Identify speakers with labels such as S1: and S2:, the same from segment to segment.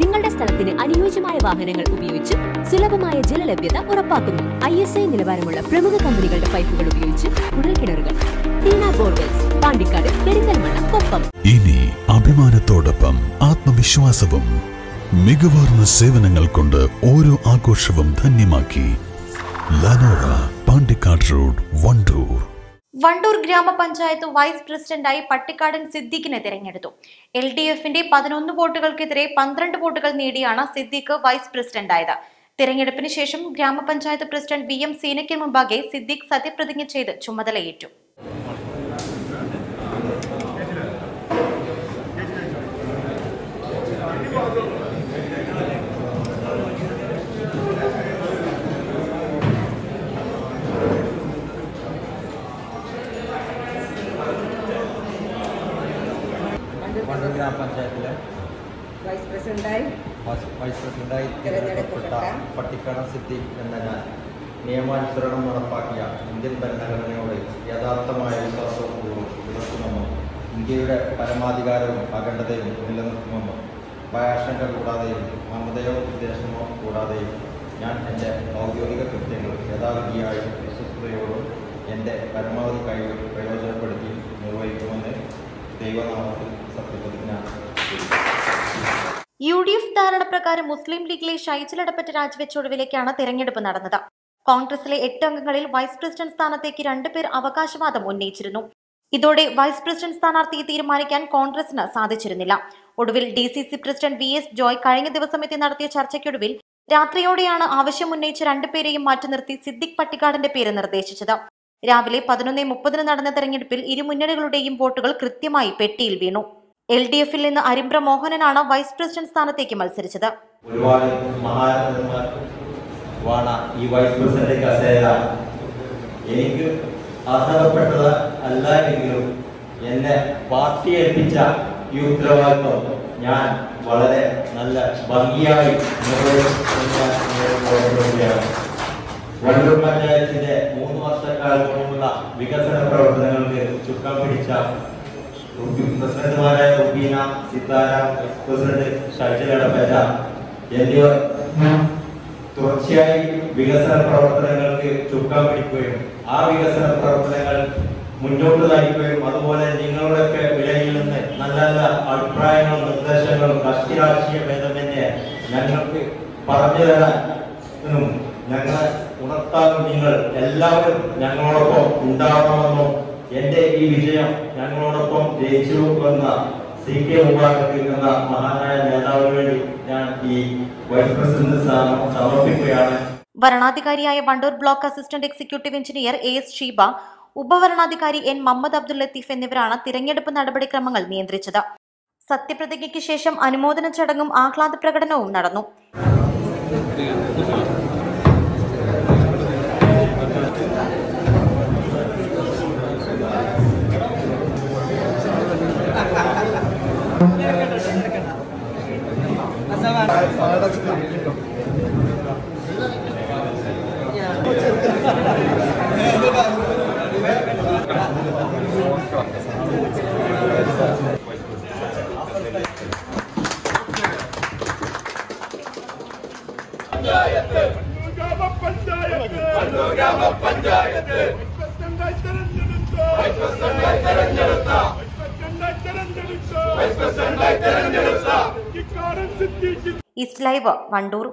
S1: നിങ്ങളുടെ സ്ഥലത്തിന് അനുയോജ്യമായ വാഹനങ്ങൾ ഉപയോഗിച്ച് സുലഭമായ ജലലഭ്യത ഉറപ്പാക്കുന്നു. ഐ എസ് ഐ നിലവാരമുള്ള പ്രമുഖ കമ്പനികളുടെ പൈപ്പുകൾ ഉപയോഗിച്ച് കുഴൽക്കിണറുകൾ ടീന പാണ്ടിക്കാട് പെരിന്തൽമണ്ണ കൊപ്പം.
S2: ഇനി അഭിമാനത്തോടൊപ്പം ആത്മവിശ്വാസവും മികവാർന്ന സേവനങ്ങൾ കൊണ്ട് ഓരോ ആഘോഷവും ധന്യമാക്കി ലനോറ പാണ്ടിക്കാട് റോഡ് വണ്ടൂർ.
S3: വണ്ടൂർ ഗ്രാമപഞ്ചായത്ത് വൈസ് പ്രസിഡന്റായി പട്ടിക്കാടൻ സിദ്ദീഖിനെ തിരഞ്ഞെടുത്തു. എൽ ഡി എഫിന്റെ പതിനൊന്ന് വോട്ടുകൾക്കെതിരെ പന്ത്രണ്ട് വോട്ടുകൾ നേടിയാണ് സിദ്ദീഖ് വൈസ് പ്രസിഡന്റായത്. തിരഞ്ഞെടുപ്പിന് ശേഷം ഗ്രാമപഞ്ചായത്ത് പ്രസിഡന്റ് വി എം സീനയ്ക്ക് മുമ്പാകെ സിദ്ദീഖ് സത്യപ്രതിജ്ഞ ചെയ്ത് ചുമതലയേറ്റു.
S4: വണ്ടൂർ ഗ്രാമപഞ്ചായത്തിലെ
S5: വൈസ് പ്രസിഡന്റായി
S4: വൈസ് പ്രസിഡന്റായി
S5: തിരഞ്ഞെടുക്കപ്പെട്ട
S4: പട്ടിക്കട സിദ്ദീഖ് എന്ന ഞാൻ നിയമാനുസരണം നടപ്പാക്കിയ ഇന്ത്യൻ ഭരണഘടനയോട് യഥാർത്ഥമായ വിശ്വാസവും പുലർത്തുമെന്നും ഇന്ത്യയുടെ പരമാധികാരവും അഖണ്ഡതയും നിലനിർത്തുമെന്നും ഭയാശങ്ക കൂടാതെയും മമതയോ ഉദ്ദേശമോ കൂടാതെയും ഞാൻ എന്റെ ഔദ്യോഗിക കൃത്യങ്ങൾ യഥാവിധിയായും വിശ്വസ്തയോടും എന്റെ പരമാവധി കഴിവ് പ്രയോജനപ്പെടുത്തി നിർവഹിക്കുമെന്ന് ദൈവനാമത്തിൽ
S3: യു ഡി എഫ് ധാരണ പ്രകാരം മുസ്ലിം ലീഗിലെ ഇടപെട്ട് രാജിവെച്ച ഒഴിവിലേക്കാണ് തെരഞ്ഞെടുപ്പ് നടന്നത്. കോൺഗ്രസിലെ എട്ട് അംഗങ്ങളിൽ വൈസ് പ്രസിഡന്റ് സ്ഥാനത്തേക്ക് രണ്ടുപേർ അവകാശവാദം ഉന്നയിച്ചിരുന്നു. ഇതോടെ വൈസ് പ്രസിഡന്റ് സ്ഥാനാർത്ഥിയെ തീരുമാനിക്കാൻ കോൺഗ്രസിന് സാധിച്ചിരുന്നില്ല. ഒടുവിൽ D C C president V S Joy കഴിഞ്ഞ ദിവസം എത്തി നടത്തിയ ചർച്ചയ്ക്കൊടുവിൽ രാത്രിയോടെയാണ് ആവശ്യം ഉന്നയിച്ച രണ്ടുപേരെയും മാറ്റി നിർത്തി സിദ്ദിഖ് പട്ടിക്കാടിന്റെ പേര് നിർദ്ദേശിച്ചത്. രാവിലെ പതിനൊന്ന് മുപ്പതിന് നടന്ന തെരഞ്ഞെടുപ്പിൽ ഇരുമുന്നണികളുടെയും വോട്ടുകൾ കൃത്യമായി പെട്ടിയിൽ വീണു. എൽ ഡി എഫിൽ നിന്ന് അരിമ്പ്ര മോഹനനാണ് വൈസ് പ്രസിഡന്റ് സ്ഥാനത്തേക്ക് മത്സരിച്ചത്.
S4: ഒരുപാട് ഞാൻ വളരെ നല്ല ഭംഗിയായി പഞ്ചായത്തിന്റെ മൂന്ന് വർഷക്കാലം വികസന പ്രവർത്തനങ്ങൾക്ക് ചുക്കം പിടിച്ച പ്രസിഡന്റുമാരായ റുബീന സിത്താര വൈസ് പ്രസിഡന്റ് ഷൈജൽ എടപ്പേറ്റ എന്നിവർ തുടർച്ചയായി വികസന പ്രവർത്തനങ്ങൾക്ക് ചുക്കാൻ പിടിക്കുകയും ആ വികസന പ്രവർത്തനങ്ങൾ മുന്നോട്ട് നയിക്കുകയും അതുപോലെ നിങ്ങളുടെയൊക്കെ വിലയിൽ നിന്ന് നല്ല നല്ല അഭിപ്രായങ്ങളും നിർദ്ദേശങ്ങളും കക്ഷി രാഷ്ട്രീയ ഭേദമന്യേ ഞങ്ങൾക്ക് പറഞ്ഞു തരാനും ഞങ്ങളെ ഉണർത്താനും നിങ്ങൾ എല്ലാവരും ഞങ്ങളോടൊപ്പം ഉണ്ടാവണമെന്നും എന്റെ ഈ വിജയം ഞങ്ങളോടൊപ്പം ജയിച്ചു വന്ന സി കെ മുബാറക്കിൽ എന്ന മഹാനായ നേതാവിന് വേണ്ടി ഞാൻ ഈ വൈസ് പ്രസിഡന്റ് സ്ഥാനം സമർപ്പിക്കുകയാണ്.
S3: ഭരണാധികാരിയായ Wandoor block assistant executive engineer A S Sheeba ഉപവരണാധികാരി N Muhammad Abdul Latheef എന്നിവരാണ് തിരഞ്ഞെടുപ്പ് നടപടിക്രമങ്ങൾ നിയന്ത്രിച്ചത്. സത്യപ്രതിജ്ഞയ്ക്ക് ശേഷം അനുമോദന ചടങ്ങും ആഹ്ലാദ പ്രകടനവും നടന്നു.
S6: ഗ്രാമപഞ്ചായത്ത് പ്രസിഡന്റായി തെരഞ്ഞെടുത്ത പ്രസിഡന്റായി തെരഞ്ഞെടുത്ത
S3: ഈസ്റ്റ് ലൈവ് വണ്ടൂർ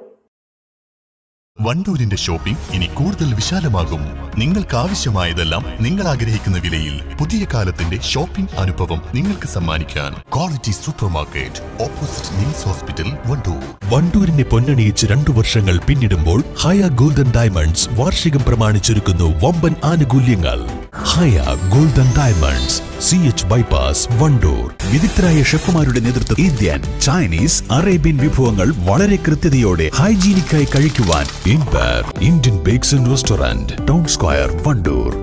S2: വണ്ടൂരിന്റെ ഷോപ്പിംഗ് ഇനി കൂടുതൽ വിശാലമാകും. നിങ്ങൾക്ക് ആവശ്യമായതെല്ലാം നിങ്ങൾ ആഗ്രഹിക്കുന്ന വിലയിൽ പുതിയ കാലത്തിന്റെ ഷോപ്പിംഗ് അനുഭവം നിങ്ങൾക്ക് സമ്മാനിക്കാൻ. Quality super market opposite NIMS hospital Wandoor. വണ്ടൂരിനെ പൊന്നണിയിച്ച് രണ്ടു വർഷങ്ങൾ പിന്നിടുമ്പോൾ ഹയ ഗോൾഡൻ ഡയമണ്ട്സ് വാർഷികം പ്രമാണിച്ചൊരുക്കുന്നു വമ്പൻ ആനുകൂല്യങ്ങൾ. Haya golden diamonds C H bypass Wandoor. വിദഗ്ധരായ ഷെഫുമാരുടെ നേതൃത്വം ഇന്ത്യൻ ചൈനീസ് അറേബ്യൻ വിഭവങ്ങൾ വളരെ കൃത്യതയോടെ ഹൈജീനിക്കായി കഴിക്കുവാൻ empire Indian bakes and restaurant town square Wandoor.